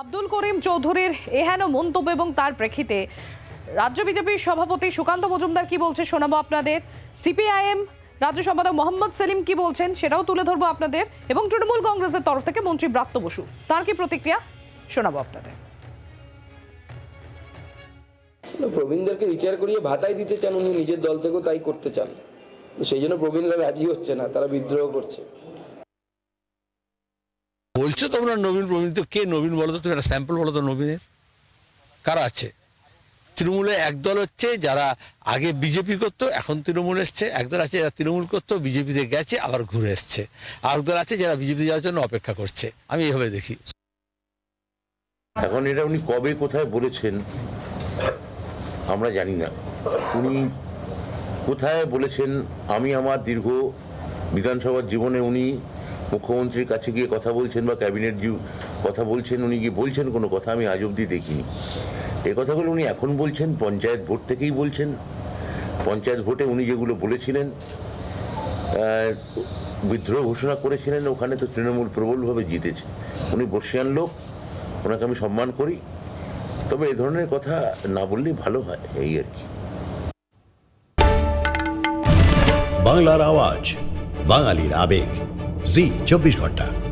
আব্দুল করিম চৌধুরীর এহেন মন্তব্য এবং তার প্রেক্ষিতে রাজ্য বিজেপির সভাপতি সুকান্ত মজুমদার কি বলছে শোনাবো আপনাদের। সিপিআইএম রাজ্য সম্পাদক মোহাম্মদ সেলিম কি বলছেন সেটাও তুলে ধরবো আপনাদের এবং তৃণমূল কংগ্রেসের তরফ থেকে মন্ত্রী ব্রাত্য বসু, তার কি প্রতিক্রিয়া শোনাবো আপনাদের। প্রবীণদেরকে রিটায়ার করিয়ে ভাতাই দিতে চান উনি, নিজের দল থেকেও তাই করতে চান। সেই জন্য প্রবীণরা রাজি হচ্ছে না, তারা বিদ্রোহ করছে। বলছো তোমরা নবীন প্রবীণ, তো কে নবীন বলো তো? তুমি একটা স্যাম্পল বলো তো নবীনের। কারা আছে? তৃণমূলে একদল হচ্ছে, যারা আগে বিজেপি করতো, এখন তৃণমূল এসছে। একদল আছে যারা তৃণমূল করতো, বিজেপিতে গেছে, আবার ঘুরে এসছে। আর একদল আছে যারা বিজেপিতে যাওয়ার জন্য অপেক্ষা করছে। আমি এইভাবে দেখি। এখন এটা উনি কবে, কোথায় বলেছেন, আমরা জানি না। উনি কোথায় বলেছেন, আমি আমার দীর্ঘ বিধানসভার জীবনে উনি মুখ্যমন্ত্রীর কাছে গিয়ে কথা বলছেন বা ক্যাবিনেট জি- কথা বলছেন, উনি গিয়ে বলছেন কোনো কথা, আমি আজ অব্দি দেখিনি। এ কথাগুলো উনি এখন বলছেন, পঞ্চায়েত ভোট থেকেই বলছেন। পঞ্চায়েত ভোটে উনি যেগুলো বলেছিলেন বিদ্রোহ ঘোষণা করেছিলেন, ওখানে তো তৃণমূল প্রবলভাবে জিতেছে। উনি বর্ষিয়ান লোক, ওনাকে আমি সম্মান করি। তবে এ ধরনের কথা না বললেই ভালো হয়, এই আর কি। বাংলার আওয়াজ, বাঙালির আবেগ। জি চব্বিশ ঘণ্টা।